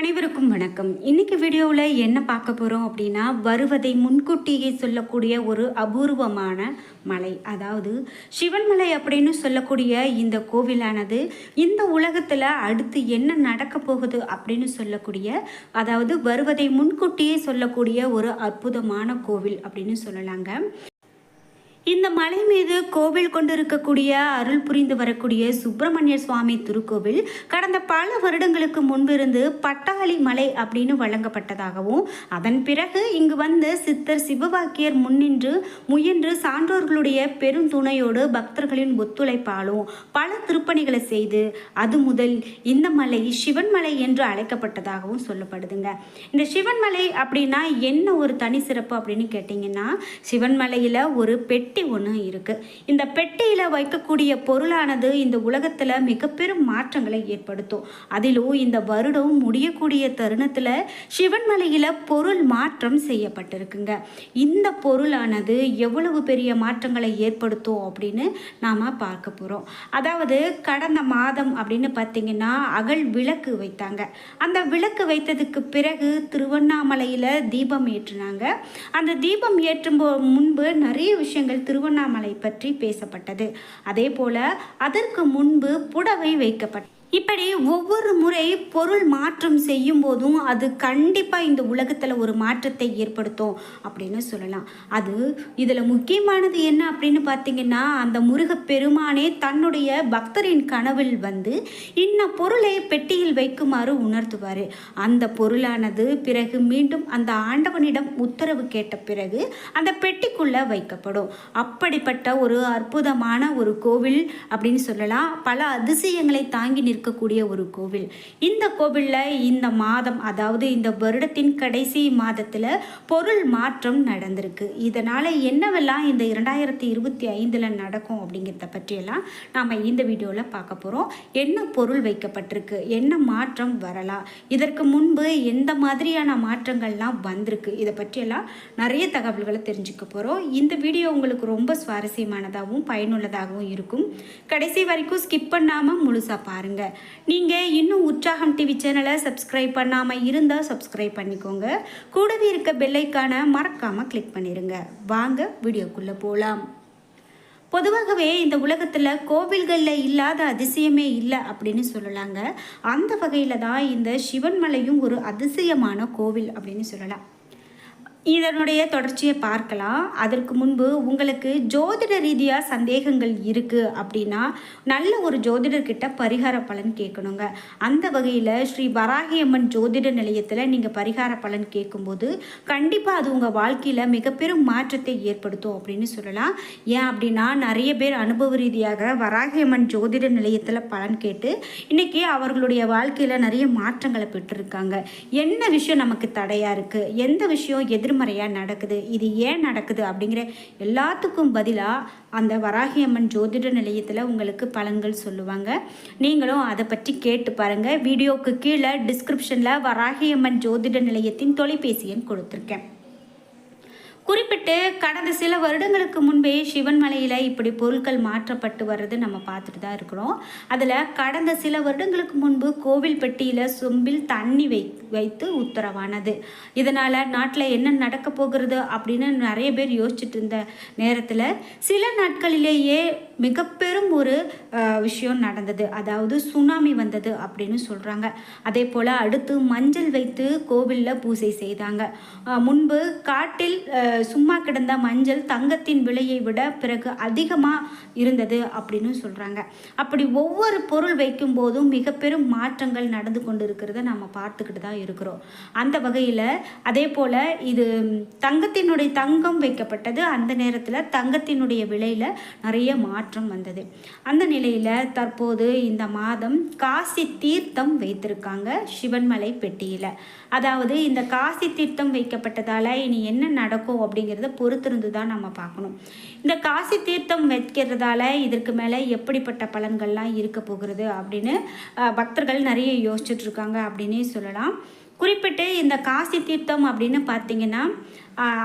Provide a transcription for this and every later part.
அனைவருக்கும் வணக்கம். இன்னைக்கு வீடியோவில் என்ன பார்க்க போகிறோம் அப்படின்னா வருவதை முன்கூட்டியே சொல்லக்கூடிய ஒரு அபூர்வமான மலை. அதாவது சிவன்மலை அப்படின்னு சொல்லக்கூடிய இந்த கோவிலானது இந்த உலகத்தில் அடுத்து என்ன நடக்க போகுது அப்படின்னு சொல்லக்கூடிய அதாவது வருவதை முன்கூட்டியே சொல்லக்கூடிய ஒரு அற்புதமான கோவில் அப்படின்னு சொல்லலாங்க. இந்த மலை மீது கோவில் கொண்டிருக்கக்கூடிய அருள் புரிந்து வரக்கூடிய சுப்பிரமணிய சுவாமி திருக்கோவில் கடந்த பல வருடங்களுக்கு முன்பிருந்து பட்டாளி மலை அப்படின்னு வழங்கப்பட்டதாகவும் அதன் பிறகு இங்கு வந்து சித்தர் சிவபாக்கியர் முன்னின்று முயன்று சான்றோர்களுடைய பெருந்துணையோடு பக்தர்களின் ஒத்துழைப்பாலும் பல திருப்பணிகளை செய்து அது முதல் இந்த மலை சிவன்மலை என்று அழைக்கப்பட்டதாகவும் சொல்லப்படுதுங்க. இந்த சிவன்மலை அப்படின்னா என்ன ஒரு தனி சிறப்பு அப்படின்னு கேட்டிங்கன்னா சிவன்மலையில் ஒரு பெட் பெட்டி ஒன்று இருக்குது இந்த பெட்டியில் வைக்கக்கூடிய பொருளானது இந்த உலகத்தில் மிக பெரும் மாற்றங்களை ஏற்படுத்தும். அதிலும் இந்த வருடம் முடியக்கூடிய தருணத்தில் சிவன்மலையில் பொருள் மாற்றம் செய்யப்பட்டிருக்குங்க. இந்த பொருளானது எவ்வளவு பெரிய மாற்றங்களை ஏற்படுத்தும் அப்படின்னு நாம் பார்க்க போகிறோம் அதாவது கடந்த மாதம் அப்படின்னு பார்த்தீங்கன்னா அகல் விளக்கு வைத்தாங்க. அந்த விளக்கு வைத்ததுக்கு பிறகு திருவண்ணாமலையில் தீபம் ஏற்றினாங்க. அந்த தீபம் ஏற்றும் போ- முன்பு நிறைய விஷயங்கள் திருவண்ணாமலை பற்றி பேசப்பட்டது. அதே போல அதற்கு முன்பு புடவை வைக்கப்பட்ட இப்படி ஒவ்வொரு முறை பொருள் மாற்றம் செய்யும் போதும் அது கண்டிப்பாக இந்த உலகத்தில் ஒரு மாற்றத்தை ஏற்படுத்தும் அப்படின்னு சொல்லலாம். அது இதில் முக்கியமானது என்ன அப்படின்னு பார்த்தீங்கன்னா அந்த முருக பெருமானே தன்னுடைய பக்தரின் கனவில் வந்து இன்ன பொருளை பெட்டியில் வைக்குமாறு உணர்த்துவார். அந்த பொருளானது பிறகு மீண்டும் அந்த ஆண்டவனிடம் உத்தரவு கேட்ட பிறகு அந்த பெட்டிக்குள்ளே வைக்கப்படும். அப்படிப்பட்ட ஒரு அற்புதமான ஒரு கோவில் அப்படின்னு சொல்லலாம். பல அதிசயங்களை தாங்கி இருக்கக்கூடிய ஒரு கோவில். இந்த கோவிலில் இந்த மாதம் அதாவது இந்த வருடத்தின் கடைசி மாதத்தில் பொருள் மாற்றம் நடந்திருக்கு. இதனால் என்னவெல்லாம் இந்த இரண்டாயிரத்தி இருபத்தி ஐந்தில் நடக்கும் அப்படிங்கிறத பற்றியெல்லாம் நாம் இந்த வீடியோவில் பார்க்க போகிறோம் என்ன பொருள் வைக்கப்பட்டிருக்கு? என்ன மாற்றம் வரலாம்? இதற்கு முன்பு எந்த மாதிரியான மாற்றங்கள்லாம் வந்திருக்கு? இதை பற்றியெல்லாம் நிறைய தகவல்களை தெரிஞ்சுக்க போகிறோம் இந்த வீடியோ உங்களுக்கு ரொம்ப சுவாரஸ்யமானதாகவும் பயனுள்ளதாகவும் இருக்கும். கடைசி வரைக்கும் ஸ்கிப் பண்ணாமல் முழுசாக பாருங்கள் நீங்கள் இன்னும் உற்சாகம் டிவி சேனலை சப்ஸ்கிரைப் பண்ணாமல் இருந்தால் சப்ஸ்கிரைப் பண்ணிக்கோங்க. கூடவே இருக்க பெல்லைக்கான மறக்காமல் கிளிக் பண்ணிடுங்க வாங்க வீடியோக்குள்ளே போகலாம் பொதுவாகவே இந்த உலகத்தில் கோவில்களில் இல்லாத அதிசயமே இல்லை அப்படின்னு சொல்லலாங்க. அந்த வகையில் தான் இந்த சிவன்மலையும் ஒரு அதிசயமான கோவில் அப்படின்னு சொல்லலாம். இதனுடைய தொடர்ச்சியை பார்க்கலாம். அதற்கு முன்பு உங்களுக்கு ஜோதிட ரீதியாக சந்தேகங்கள் இருக்குது அப்படின்னா நல்ல ஒரு ஜோதிடர்கிட்ட பரிகார பலன் கேட்கணுங்க. அந்த வகையில் ஸ்ரீ வராகியம்மன் ஜோதிட நிலையத்தில் நீங்கள் பரிகார பலன் கேட்கும்போது கண்டிப்பாக அது உங்கள் வாழ்க்கையில் மிகப்பெரும் மாற்றத்தை ஏற்படுத்தும் அப்படின்னு சொல்லலாம். ஏன் அப்படின்னா நிறைய பேர் அனுபவ ரீதியாக வராகியம்மன் ஜோதிட நிலையத்தில் பலன் கேட்டு இன்றைக்கி அவர்களுடைய வாழ்க்கையில் நிறைய மாற்றங்களை பெற்றிருக்காங்க. என்ன விஷயம் நமக்கு தடையாக இருக்குது எந்த விஷயம் எதிர்மறையாக நடக்குது? இது ஏன் நடக்குது? அப்படிங்கிற எல்லாத்துக்கும் பதிலாக அந்த வராகியம்மன் ஜோதிட நிலையத்தில் உங்களுக்கு பலன்கள் சொல்லுவாங்க. நீங்களும் அதை பற்றி கேட்டு பாருங்கள் வீடியோக்கு கீழே டிஸ்கிரிப்ஷனில் வராகியம்மன் ஜோதிட நிலையத்தின் தொலைபேசி எண் கொடுத்துருக்கேன். குறிப்பிட்டு கடந்த சில வருடங்களுக்கு முன்பே சிவன்மலையில் இப்படி பொருட்கள் மாற்றப்பட்டு வர்றது நம்ம பார்த்துட்டு தான் இருக்கிறோம். அதில் கடந்த சில வருடங்களுக்கு முன்பு கோவில் பெட்டியில் சொம்பில் தண்ணி வை வைத்து உத்தரவானது. இதனால் நாட்டில் என்ன நடக்க போகிறது அப்படின்னு நிறைய பேர் யோசிச்சுட்டு இருந்த நேரத்தில் சில நாட்களிலேயே மிக பெரும் ஒரு விஷயம் நடந்தது. அதாவது சுனாமி வந்தது அப்படின்னு சொல்கிறாங்க அதே போல் அடுத்து மஞ்சள் வைத்து கோவிலில் பூஜை செய்தாங்க. முன்பு காட்டில் சும்மா கிடந்த மஞ்சள் தங்கத்தின் விலையை விட பிறகு அதிகமாக இருந்தது அப்படின்னு சொல்கிறாங்க அப்படி ஒவ்வொரு பொருள் வைக்கும் போதும் மிக பெரும் மாற்றங்கள் நடந்து கொண்டு இருக்கிறத நம்ம பார்த்துக்கிட்டு தான் இருக்கிறோம். அந்த வகையில் அதே போல் இது தங்கத்தினுடைய தங்கம் வைக்கப்பட்டது அந்த நேரத்தில் தங்கத்தினுடைய விலையில் நிறைய மாற்றம் வந்தது. அந்த நிலையில் தற்போது இந்த மாதம் காசி தீர்த்தம் வைத்திருக்காங்க சிவன்மலை பெட்டியில். அதாவது இந்த காசி தீர்த்தம் வைக்கப்பட்டதால் இனி என்ன நடக்கும் அப்படிங்கிறத பொறுத்திருந்து தான் நம்ம பார்க்கணும். இந்த காசி தீர்த்தம் வைக்கிறதால இதற்கு மேலே எப்படிப்பட்ட பலன்கள்லாம் இருக்க போகிறது அப்படின்னு பக்தர்கள் நிறைய யோசிச்சுட்ருக்காங்க அப்படின்னே சொல்லலாம். குறிப்பிட்டு இந்த காசி தீர்த்தம் அப்படின்னு பார்த்தீங்கன்னா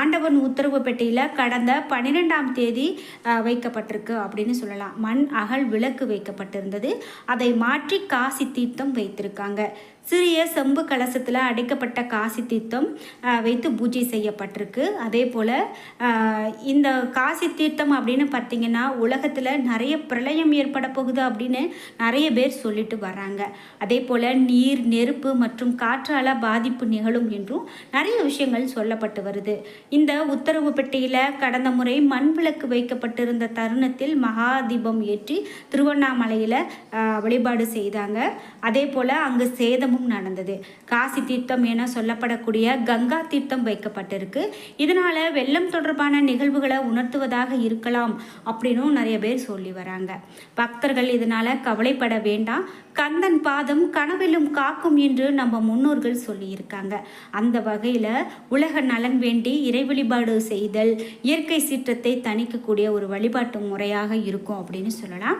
ஆண்டவன் உத்தரவு பெட்டியில் கடந்த பன்னிரெண்டாம் தேதி வைக்கப்பட்டிருக்கு அப்படின்னு சொல்லலாம். மண் அகல் விளக்கு வைக்கப்பட்டிருந்தது. அதை மாற்றி காசி தீர்த்தம் வைத்திருக்காங்க. சிறிய செம்பு கலசத்தில் அடைக்கப்பட்ட காசி தீர்த்தம் வைத்து பூஜை செய்யப்பட்டிருக்கு. அதே போல் இந்த காசி தீர்த்தம் அப்படின்னு பார்த்தீங்கன்னா உலகத்தில் நிறைய பிரளயம் ஏற்பட போகுது அப்படின்னு நிறைய பேர் சொல்லிட்டு வர்றாங்க. அதே போல் நீர் நெருப்பு மற்றும் காற்றால பாதிப்பு நிகழும் என்றும் நிறைய விஷயங்கள் சொல்லப்பட்டு வருது. இந்த உத்தரவு பெட்டியில் கடந்த முறை மண் விளக்கு வைக்கப்பட்டிருந்த தருணத்தில் மகா தீபம் ஏற்றி திருவண்ணாமலையில் வழிபாடு செய்தாங்க. அதே போல் அங்கு சேதமும் நடந்தது. காசி தீர்த்தம் என சொல்லப்படக்கூடிய கங்கா தீர்த்தம் வைக்கப்பட்டிருக்கு. இதனால வெள்ளம் தொடர்பான நிகழ்வுகளை உணர்த்துவதாக இருக்கலாம் அப்படின்னும் நிறைய பேர் சொல்லி வராங்க. பக்தர்கள் இதனால கவலைப்பட வேண்டாம். கந்தன் பாதம் கனவிலும் காக்கும் என்று நம்ம முன்னோர்கள் சொல்லியிருக்காங்க. அந்த வகையில் உலக நலன் வேண்டி இறை வழிபாடு செய்தல் இயற்கை சீற்றத்தை தணிக்கக்கூடிய ஒரு வழிபாட்டு முறையாக இருக்கும் அப்படின்னு சொல்லலாம்.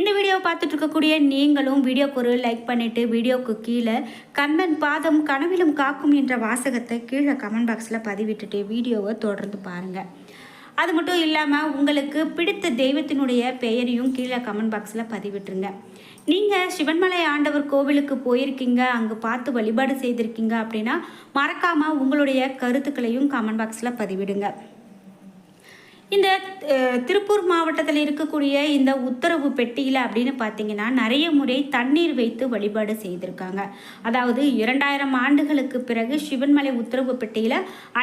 இந்த வீடியோவை பார்த்துட்டு இருக்கக்கூடிய நீங்களும் வீடியோக்கு ஒரு லைக் பண்ணிவிட்டு வீடியோக்கு கீழே கண்ணன் பாதம் கனவிலும் காக்கும் என்ற வாசகத்தை கீழே கமெண்ட் பாக்ஸில் பதிவிட்டுட்டு வீடியோவை தொடர்ந்து பாருங்கள் அது மட்டும் இல்லாமல் உங்களுக்கு பிடித்த தெய்வத்தினுடைய பெயரையும் கீழே கமெண்ட் பாக்ஸில் பதிவிட்டுருங்க. நீங்கள் சிவன்மலை ஆண்டவர் கோவிலுக்கு போயிருக்கீங்க அங்கே பார்த்து வழிபாடு செய்திருக்கீங்க அப்படின்னா மறக்காமல் உங்களுடைய கருத்துக்களையும் கமெண்ட் பாக்ஸில் பதிவிடுங்க. இந்த திருப்பூர் மாவட்டத்தில் இருக்கக்கூடிய இந்த உத்தரவு பெட்டியில் அப்படின்னு பார்த்தீங்கன்னா நிறைய முறை தண்ணீர் வைத்து வழிபாடு செய்திருக்காங்க. அதாவது இரண்டாயிரம் ஆண்டுகளுக்கு பிறகு சிவன்மலை உத்தரவு பெட்டியில்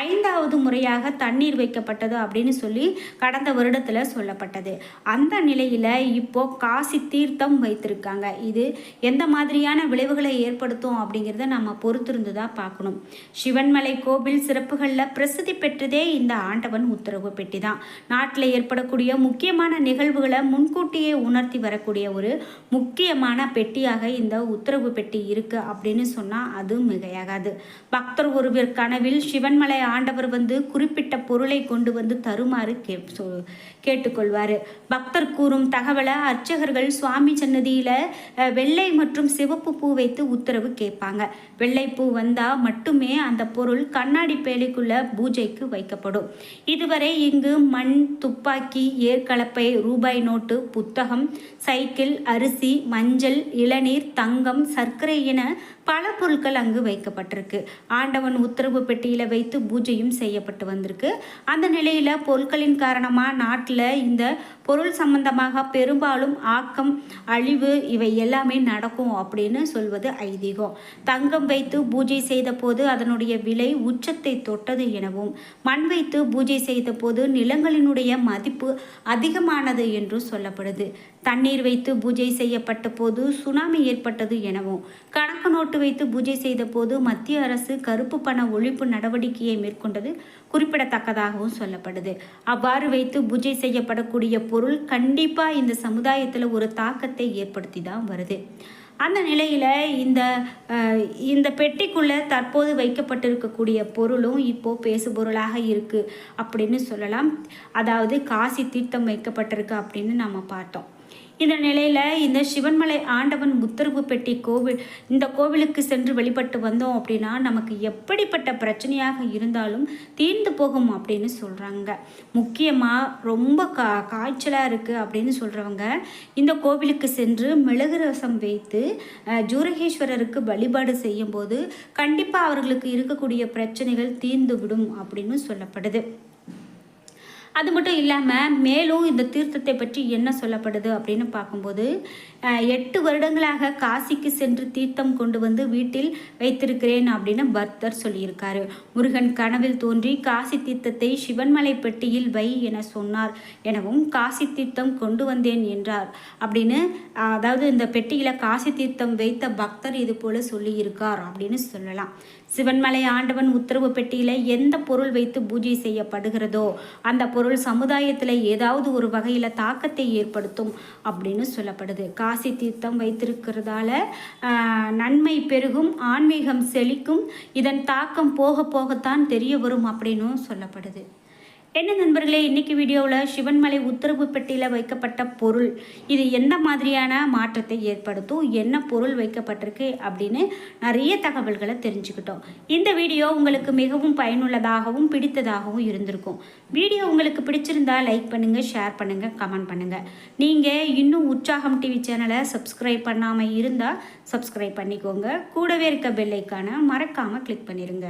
ஐந்தாவது முறையாக தண்ணீர் வைக்கப்பட்டது அப்படின்னு சொல்லி கடந்த வருடத்தில் சொல்லப்பட்டது. அந்த நிலையில் இப்போ காசி தீர்த்தம் வைத்திருக்காங்க. இது எந்த மாதிரியான விளைவுகளை ஏற்படுத்தும் அப்படிங்கிறத நம்ம பொறுத்திருந்து தான் பார்க்கணும் சிவன்மலை கோவில் சிறப்புகளில் பிரசித்தி பெற்றதே இந்த ஆண்டவன் உத்தரவு பெட்டி தான் நாட்டில் ஏற்படக்கூடிய முக்கியமான நிகழ்வுகளை முன்கூட்டியே உணர்த்தி வரக்கூடிய ஒரு முக்கியமான பெட்டியாக இந்த உத்தரவு பெட்டி இருக்கு அப்படின்னு சொன்னால் அது மிகையாகாது. பக்தர் ஒருவர் கனவில் சிவன்மலை ஆண்டவர் வந்து குறிப்பிட்ட பொருளை கொண்டு வந்து தருமாறு கே சொ- கேட்டுக்கொள்வார். பக்தர் கூறும் தகவலை அர்ச்சகர்கள் சுவாமி சன்னதியில் வெள்ளை மற்றும் சிவப்பு பூ வைத்து உத்தரவு கேட்பாங்க. வெள்ளை பூ வந்தால் மட்டுமே அந்த பொருள் கண்ணாடி பேலிக்குள்ள பூஜைக்கு வைக்கப்படும். இதுவரை இங்கு மண் துப்பாக்கி ஏற்கலப்பை ரூபாய் நோட்டு புத்தகம் சைக்கிள் அரிசி மஞ்சள் இளநீர் தங்கம் சர்க்கரை என பல பொருட்கள் அங்கு வைக்கப்பட்டிருக்கு. ஆண்டவன் உத்தரவு பெட்டியில் வைத்து பூஜையும் செய்யப்பட்டு வந்திருக்கு. அந்த நிலையில் பொருட்களின் காரணமாக நாட்டில் இந்த பொருள் சம்பந்தமாக பெரும்பாலும் ஆக்கம் அழிவு இவை எல்லாமே நடக்கும் அப்படின்னு சொல்வது ஐதீகம். தங்கம் வைத்து பூஜை செய்த போது அதனுடைய விலை உச்சத்தை தொட்டது எனவும் மண் வைத்து பூஜை செய்த போது நிலங்களினுடைய மதிப்பு அதிகமானது என்று சொல்லப்படுது. தண்ணீர் வைத்து பூஜை செய்யப்பட்ட போது சுனாமி ஏற்பட்டது எனவும் கணக்கு நோட்டு வைத்து பூஜை செய்த போது மத்திய அரசு கருப்பு பண ஒழிப்பு நடவடிக்கையை மேற்கொண்டது குறிப்பிடத்தக்கதாகவும் சொல்லப்படுது. அவ்வாறு வைத்து பூஜை செய்யப்படக்கூடிய பொருள் கண்டிப்பாக இந்த சமுதாயத்தில் ஒரு தாக்கத்தை ஏற்படுத்தி தான் வருது. அந்த நிலையில் இந்த இந்த பெட்டிக்குள்ளே தற்போது வைக்கப்பட்டிருக்கக்கூடிய பொருளும் இப்போது பேசுபொருளாக இருக்குது அப்படின்னு சொல்லலாம். அதாவது காசி தீர்த்தம் வைக்கப்பட்டிருக்கு அப்படின்னு நம்ம பார்த்தோம். இந்த நிலையில் இந்த சிவன்மலை ஆண்டவன் உத்தரவு பெட்டி கோவில் இந்த கோவிலுக்கு சென்று வழிபட்டு வந்தோம் அப்படின்னா நமக்கு எப்படிப்பட்ட பிரச்சனையாக இருந்தாலும் தீர்ந்து போகும் அப்படின்னு சொல்கிறாங்க முக்கியமாக ரொம்ப கா காய்ச்சலாக இருக்குது அப்படின்னு சொல்கிறவங்க இந்த கோவிலுக்கு சென்று மிளகு ரசம் வைத்து ஜூரகேஸ்வரருக்கு வழிபாடு செய்யும்போது கண்டிப்பாக அவர்களுக்கு இருக்கக்கூடிய பிரச்சனைகள் தீர்ந்து விடும் அப்படின்னு சொல்லப்படுது. அது மட்டும் இல்லாமல் மேலும் இந்த தீர்த்தத்தை பற்றி என்ன சொல்லப்படுது அப்படின்னு பார்க்கும்போது எட்டு வருடங்களாக காசிக்கு சென்று தீர்த்தம் கொண்டு வந்து வீட்டில் வைத்திருக்கிறேன் அப்படின்னு பக்தர் சொல்லியிருக்காரு. முருகன் கனவில் தோன்றி காசி தீர்த்தத்தை சிவன்மலை பெட்டியில் வை என சொன்னார். எனவும் காசி தீர்த்தம் கொண்டு வந்தேன் என்றார். அப்படின்னு அதாவது இந்த பெட்டியில் காசி தீர்த்தம் வைத்த பக்தர் இது போல சொல்லியிருக்கார் அப்படின்னு சொல்லலாம். சிவன்மலை ஆண்டவன் உத்தரவு பெட்டியில் எந்த பொருள் வைத்து பூஜை செய்யப்படுகிறதோ அந்த பொருள் சமுதாயத்தில் ஏதாவது ஒரு வகையில் தாக்கத்தை ஏற்படுத்தும் அப்படின்னு சொல்லப்படுது. காசி தீர்த்தம் வைத்திருக்கிறதால நன்மை பெருகும் ஆன்மீகம் செழிக்கும் இதன் தாக்கம் போக போகத்தான் தெரிய வரும் அப்படின்னும் சொல்லப்படுது. என்ன நண்பர்களே இன்னைக்கு வீடியோவில் சிவன்மலை உத்தரவு பெட்டியில் வைக்கப்பட்ட பொருள். இது எந்த மாதிரியான மாற்றத்தை ஏற்படுத்தும்? என்ன பொருள் வைக்கப்பட்டிருக்கு? அப்படின்னு நிறைய தகவல்களை தெரிஞ்சுக்கிட்டோம். இந்த வீடியோ உங்களுக்கு மிகவும் பயனுள்ளதாகவும் பிடித்ததாகவும் இருந்திருக்கும். வீடியோ உங்களுக்கு பிடிச்சிருந்தா லைக் பண்ணுங்கள் ஷேர் பண்ணுங்கள் கமெண்ட் பண்ணுங்கள் நீங்கள் இன்னும் உற்சாகம் டிவி சேனலை சப்ஸ்கிரைப் பண்ணாமல் இருந்தால் சப்ஸ்கிரைப் பண்ணிக்கோங்க. கூடவே இருக்க பெல்லைக்கான மறக்காமல் கிளிக் பண்ணிடுங்க